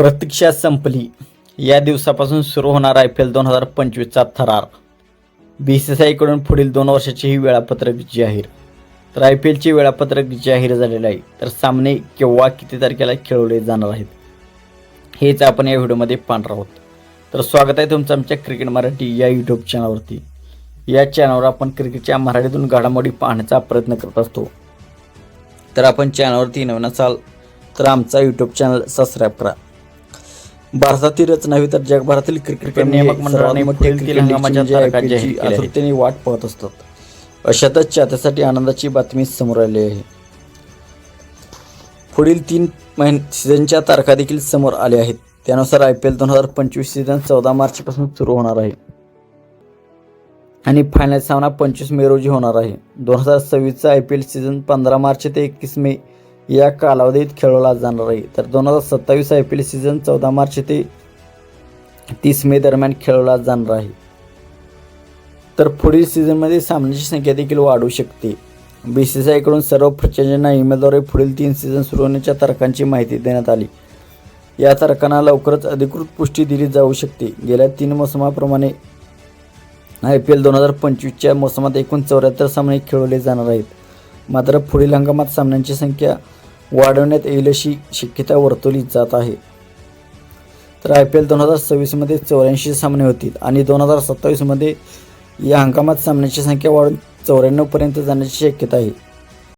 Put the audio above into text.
प्रतीक्षा संपली. या दिवसापासून सुरू होणार आय पी एल दोन हजार पंचवीसचा थरार. बी सी सी आयकडून पुढील दोन वर्षाचे ही वेळापत्रक जाहीर. तर आय पी एलचे वेळापत्रक जाहीर झालेलं आहे. तर सामने केव्हा किती तारखेला खेळवले जाणार आहेत? हेच आपण या व्हिडिओमध्ये पाहणार आहोत. तर स्वागत आहे तुमचं आमच्या क्रिकेट मराठी या यूट्यूब चॅनलवरती या चॅनलवर आपण क्रिकेटच्या मराठीतून घडामोडी पाहण्याचा प्रयत्न करत असतो. तर आपण चॅनलवरती नवीन असाल तर आमचा यूट्यूब चॅनल सबस्क्राईब करा. भारतातीलच नव्हे तर जगभरातील क्रिकेट नियामक मंडळाने आहेत. आतुरतेने वाट पाहत असतात. अशातच चाहत्यासाठी आनंदाची बातमी समोर आली आहे. पुढील तीन महिन सीझनच्या तारखा देखील समोर आल्या आहेत. त्यानुसार आय पी एल दोन हजार पंचवीस सीझन चौदा मार्चपासून सुरू होणार आहे. आणि फायनल सामना पंचवीस मे रोजी होणार आहे. दोन हजार सव्वीसचा आय पी एल सीझन पंधरा मार्च ते एकवीस मे या कालावधीत खेळवला जाणार आहे. तर दोन हजार सत्तावीस आय पी एल सीझन चौदा मार्च ते तीस मे दरम्यान खेळवला जाणार आहे. तर पुढील सीझनमध्ये सामन्याची संख्या देखील वाढू शकते. बी सी सी आयकडून सर्व प्रचारांना ईमेलद्वारे पुढील तीन सीझन सुरू होण्याच्या तारखांची माहिती देण्यात आली. या तारखांना लवकरच अधिकृत पुष्टी दिली जाऊ शकते. गेल्या तीन मोसमाप्रमाणे आय पी एल दोन हजार पंचवीसच्या मोसमात एकूण चौऱ्याहत्तर सामने खेळवले जाणार आहेत. मात्र पुढील हंगामात सामन्यांची संख्या वाढवण्यात येईल अशी शक्यता वर्तवली जात आहे. तर आय पी एल दोन हजार सव्वीसमध्ये चौऱ्याऐंशी सामने होतील आणि दोन हजार सत्तावीसमध्ये या हंगामात सामन्यांची संख्या वाढून चौऱ्याण्णवपर्यंत जाण्याची शक्यता आहे.